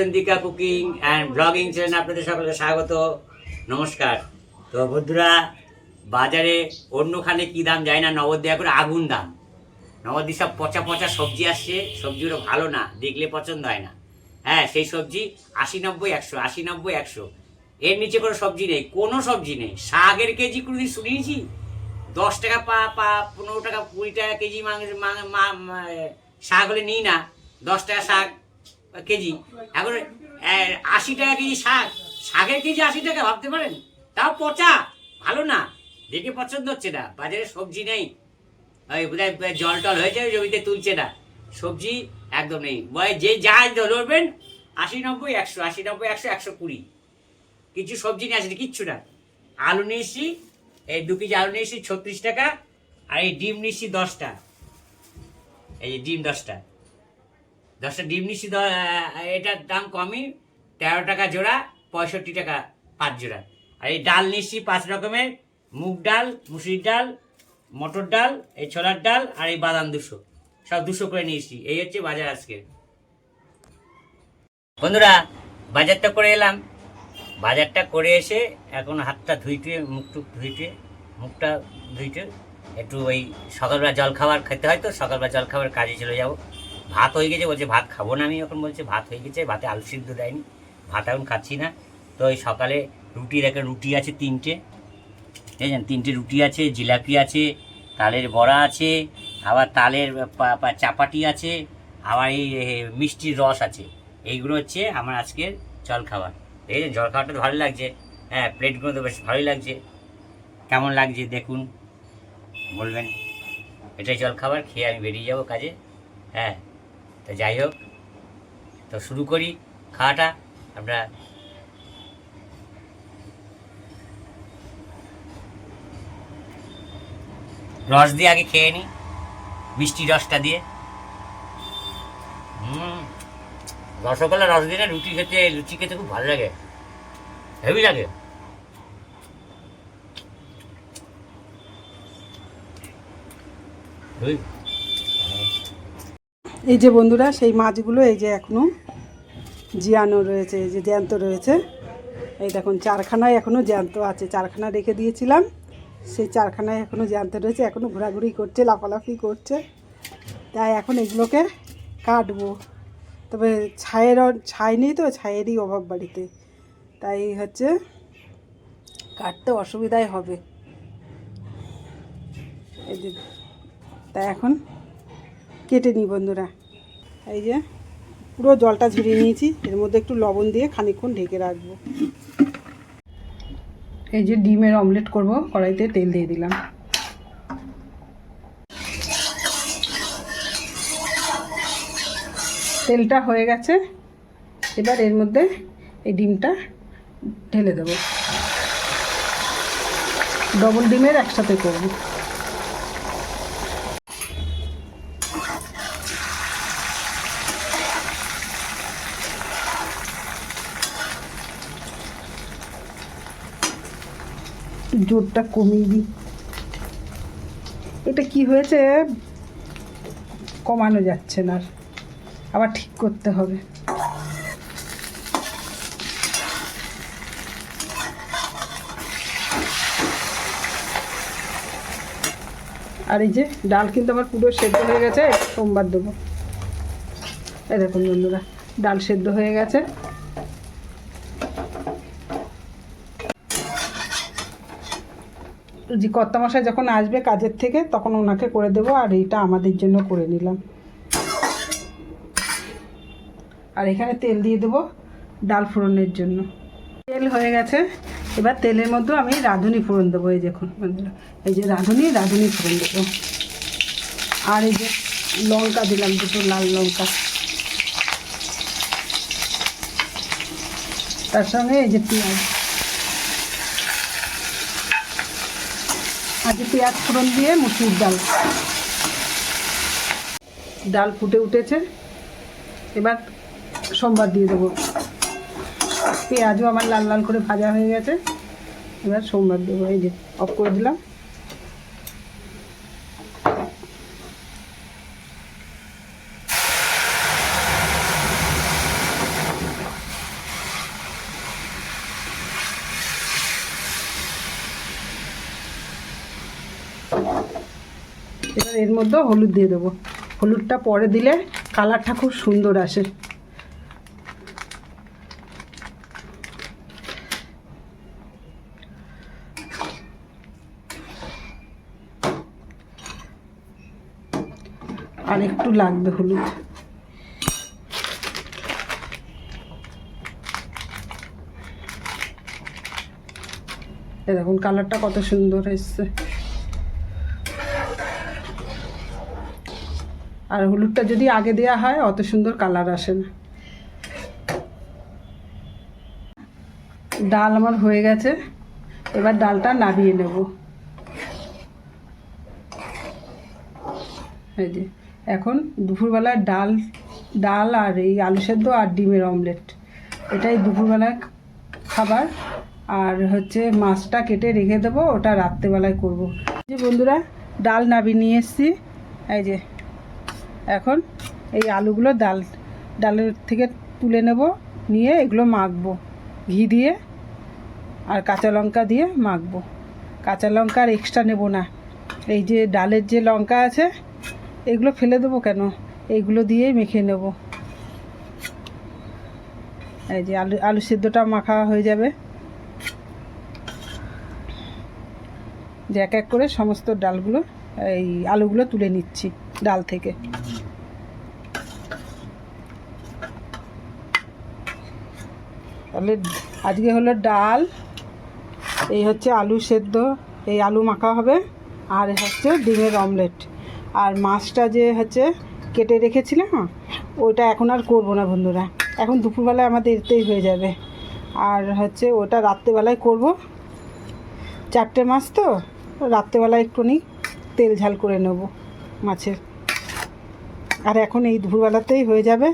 Basantika cooking and blogging channel আপনাদের সকলকে স্বাগত। নমস্কার। তো বন্ধুরা, বাজারে অন্যখানে কি দাম যায় না, নবদ্বীপ করে আগুন দাম। নবদ্বীপ সব পচা পচা সবজি আসছে, সবজিগুলো ভালো না, দেখলে পছন্দ হয় না। হ্যাঁ সেই সবজি আশি নব্বই একশো আশি নব্বই একশো। এর নিচে কোনো সবজি নেই, কোনো সবজি নেই। শাকের কেজি কোনোদিন শুনিয়েছি দশ টাকা পা পা, পনেরো টাকা, কুড়ি টাকা কেজি মাংস শাক হলে নিই না। দশ টাকা শাক কেজি? এখন আশি টাকা কেজি শাক। শাকের কেজি আশি টাকা, ভাবতে পারেন? তাও পচা। ভালো না। দেখে পছন্দ হচ্ছে না। বাজারে সবজি নেই। ওই বোধহয় জল টল হয়েছে জমিতে তুলছে না। সবজি একদম নেই। যে যা ধরবেন, আশি নব্বই, একশো, আশি নব্বই, একশো একশো কুড়ি। কিছু সবজি নিয়ে আসেনি, কিচ্ছু না। আলু নিয়ে এসছি, এই দু কেজি আলু নিয়ে এসছি ছত্রিশ টাকা, আর এই ডিম নিচ্ছি দশটা। এই ডিম দশটা। দশটা ডিম নিচ্ছি এটার দাম কমই, তেরো টাকা জোড়া, পঁয়ষট্টি টাকা পাঁচ জোড়া। আর এই ডাল নিচ্ছি পাঁচ রকমের, মুগ ডাল মুসুরির ডাল, মটর ডাল, এই ছোলার ডাল আর এই বাদাম দুশো। সব দুশো করে নিয়েছি, এই হচ্ছে বাজার আজকে বন্ধুরা, বাজারটা করে এলাম। বাজারটা করে এসে এখন হাতটা ধুইটুয়ে মুখ টুক ধুইটুয়ে, মুখটা ধুইটুয়ে, একটু ওই সকালবেলা জল খাবার খেতে হয় তো, সকালবেলা জল খাবার কাজে চলে যাব। ভাত হয়ে গেছে, বলছে, ভাত খাব না আমি। এখন বলছে, ভাত হয়ে গেছে, ভাতে আলু সিদ্ধ দেয়নি, ভাত এখন খাচ্ছি না। তো ওই সকালে রুটি রেখে রুটি আছে তিনটে দেখছেন তিনটে রুটি আছে, জিলাপি আছে, তালের বড়া আছে, আবার তালের চাপাটি আছে, আবার এই মিষ্টির রস আছে। এইগুলো হচ্ছে আমার আজকের জল খাবার। আছে জল খাবারটা ভালো লাগছে। হ্যাঁ প্লেটগুলো তো বেশ ভালোই লাগছে। কেমন লাগছে দেখুন, বলবেন। এটাই জল খাবার, খেয়ে আমি বেরিয়ে যাব কাজে। হ্যাঁ। তো যাই হোক তো শুরু করি খাওয়াটা আমরা রস দিয়ে আগে খেয়ে নিই মিষ্টি রসটা দিয়ে। হুম রসগোল্লা রস দিয়ে রুটি খেতে লুচি খেতে খুব ভালো লাগে হেভি লাগে। ওই, এই যে বন্ধুরা, সেই মাছগুলো এই যে এখনও জিয়ানো রয়েছে, এই যে জ্যান্ত রয়েছে। এই দেখুন, চারখানায় এখনও জ্যান্ত আছে। চারখানা রেখে দিয়েছিলাম, সেই চারখানায় এখনও জ্যান্ত রয়েছে। এখনও ঘোরাঘুরি করছে, লাফালাফি করছে। তাই এখন এগুলোকে কাটবো। তবে ছায়ের ছাই নেই তো ছায়েরই অভাব বাড়িতে। তাই হচ্ছে কাটতে অসুবিধাই হবে। এই তাই এখন কেটে নিই বন্ধুরা। এই যে পুরো জলটা ঝরিয়ে নিয়েছি। এর মধ্যে একটু লবণ দিয়ে খানিকক্ষণ ঢেকে রাখব। এই যে ডিমের অমলেট করব, কড়াইতে তেল দিয়ে দিলাম। তেলটা হয়ে গেছে। এবার এর মধ্যে এই ডিমটা ঢেলে দেবো। ডবল ডিমের একসাথে করব। জোরটা কমিয়ে দিই। এটা কি হয়েছে? কমানো যাচ্ছে না। আবার ঠিক করতে হবে। আর এই যে ডাল কিন্তু আমার পুরো সেদ্ধ হয়ে গেছে, সোমবার দেবো। এই দেখুন বন্ধুরা, ডাল সেদ্ধ হয়ে গেছে। কর্তামশাই যখন আসবে কাজের থেকে, তখন ওনাকে করে দেবো আর এইটা আমাদের জন্য করে নিলাম। আর এখানে তেল দিয়ে দেবো ডাল ফোড়নের জন্য। তেল হয়ে গেছে। এবার তেলের মধ্যে আমি রাঁধুনি ফোড়ন দেবো, এই বন্ধুরা। এই যে রাঁধুনি রাঁধুনি ফোড়ন দেবো। আর এই যে লঙ্কা দিলাম, দুটো লাল লঙ্কা। তার সঙ্গে এই যে পেঁয়াজ। আজকে পেঁয়াজ ফোড়ন দিয়ে মুসুর ডাল। ডাল ফুটে উঠেছে। এবার সোমবার দিয়ে দেবো। পেঁয়াজও আমার লাল লাল করে ভাজা হয়ে গেছে। এবার সোমবার দেবো। এই যে, অফ করে দিলাম এবার এর মধ্যে হলুদ দিয়ে দেবো। হলুদটা পরে দিলে কালারটা খুব সুন্দর আসে। আর একটু লাগবে হলুদ। দেখুন, কালারটা কত সুন্দর এসছে। আর হলুদটা যদি আগে দেওয়া হয়, অত সুন্দর কালার আসে না। ডাল আমার হয়ে গেছে। এবার ডালটা নাবিয়ে নেব। যে, এখন দুপুরবেলার ডাল ডাল আর এই আলু সেদ্ধ আর ডিমের অমলেট। এটাই দুপুরবেলার খাবার। আর হচ্ছে মাছটা কেটে রেখে দেবো, ওটা রাত্রেবেলায় করব। যে বন্ধুরা, ডাল নাবি নিয়ে এসেছি। এই যে এখন এই আলুগুলো ডাল, ডালের থেকে তুলে নেব, নিয়ে এগুলো মাখবো। ঘি দিয়ে আর কাঁচা লঙ্কা দিয়ে মাখবো। কাঁচা লঙ্কা আর এক্সট্রা নেব না। এই যে ডালের যে লঙ্কা আছে, এগুলো ফেলে দেবো কেন? এইগুলো দিয়ে মেখে নেব। এই যে আলু আলু সিদ্ধটা মাখা হয়ে যাবে। যে এক এক করে সমস্ত ডালগুলো, এই আলুগুলো তুলে নিচ্ছি ডাল থেকে। তাহলে আজকে হলো ডাল, এই হচ্ছে আলু সেদ্ধ, এই আলু মাখা হবে, আর হচ্ছে ডিমের অমলেট। আর মাছটা যে হচ্ছে কেটে রেখেছিলাম ওটা এখন আর করব না বন্ধুরা। এখন দুপুরবেলায় আমাদের এতেই হয়ে যাবে। আর হচ্ছে ওটা রাত্রেবেলায় করব। চারটে মাছ তো, রাত্রেবেলায় একটুখানি তেল ঝাল করে নেব মাছের। আর এখন এই দুপুরবেলাতেই হয়ে যাবে।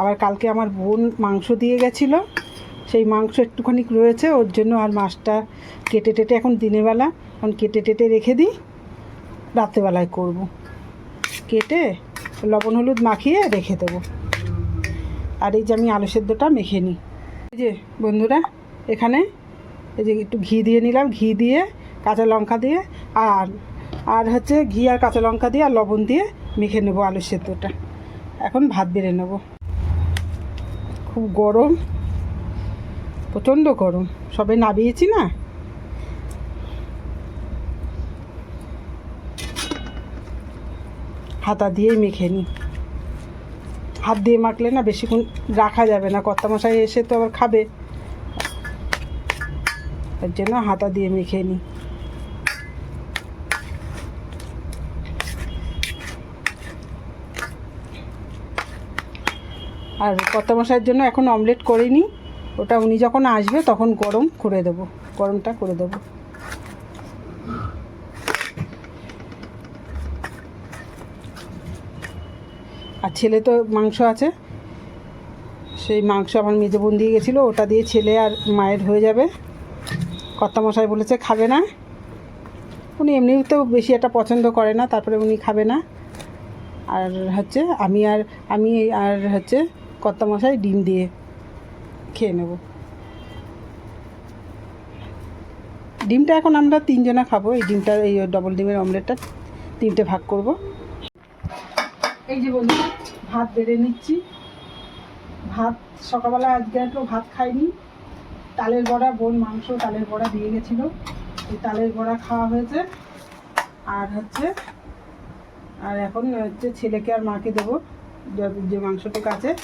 আবার কালকে আমার বোন মাংস দিয়ে গেছিল। সেই মাংস একটুখানি রয়েছে, ওর জন্য আর মাছটা কেটে টেটে এখন দিনের বেলা, এখন কেটে টেটে রেখে দিই, রাত্রেবেলায় করব। কেটে লবণ, হলুদ মাখিয়ে রেখে দেবো। আর এই যে আমি আলু সেদ্ধটা মেখে নিই। এই যে বন্ধুরা, এখানে এই যে একটু ঘি দিয়ে নিলাম, ঘি দিয়ে, কাঁচা লঙ্কা দিয়ে, আর আর হচ্ছে ঘি আর কাঁচা লঙ্কা দিয়ে আর লবণ দিয়ে মেখে নেব আলু সেদ্ধটা। এখন ভাত বেড়ে নেব। খুব গরম। প্রচণ্ড গরম। সবে নাবিয়েছি না? হাতা দিয়েই মেখে নিই হাত দিয়ে মাখলে না বেশিক্ষণ রাখা যাবে না। কর্তামশাই এসে তো আবার খাবে। তার জন্য হাতা দিয়ে মেখে নিই আর কর্তামশাইয়ের জন্য এখন অমলেট করিনি। ওটা উনি যখন আসবে, তখন গরম করে দেবো। গরমটা করে দেবো। আর ছেলে তো মাংস আছে। সেই মাংস আমার মেজে বোন দিয়ে গেছিল, ওটা দিয়ে ছেলে আর মায়ের হয়ে যাবে। কর্তামশাই বলেছে খাবে না। উনি এমনিতেও বেশি একটা পছন্দ করে না, তারপরে উনি খাবে না। আর হচ্ছে আমি আর আমি আর হচ্ছে কর্তামশাই ডিম দিয়ে খেয়ে নেব। ডিমটা এখন আমরা তিনজনা খাব। এই ডিমটা, এই ডবল ডিমের অমলেটটা তিনটে ভাগ করব। এই যে বন্ধু ভাত বেড়ে নিচ্ছি। ভাত, সকালবেলা আজকে একটু ভাত খাইনি। তালের বড়া, বোন মাংস তালের বড়া দিয়ে গেছিল। এই তালের বড়া খাওয়া হয়েছে। আর হচ্ছে, আর এখন হচ্ছে ছেলেকে আর মাকে দেবো। যে- মাংসটুকু আছে।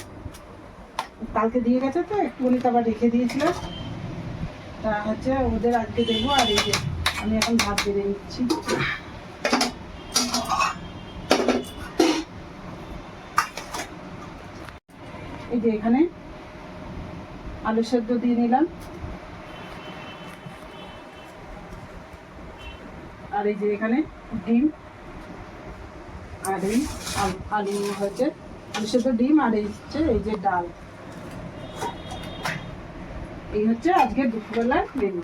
কালকে দিয়ে গেছে তো একটুখানি তো আবার রেখে দিয়েছিলাম তা হচ্ছে ওদের আজকে দেবো আর এই যে আমি এখন ভাত বেড়ে নিচ্ছি। এই যে এখানে আলু সেদ্ধ দিয়ে নিলাম। আর এই যে এখানে ডিম, আর এই আলু হচ্ছে আলু সেদ্ধ ডিম, আর এই হচ্ছে এই যে ডাল। এই হচ্ছে আজকে দুপুরবেলার মেনু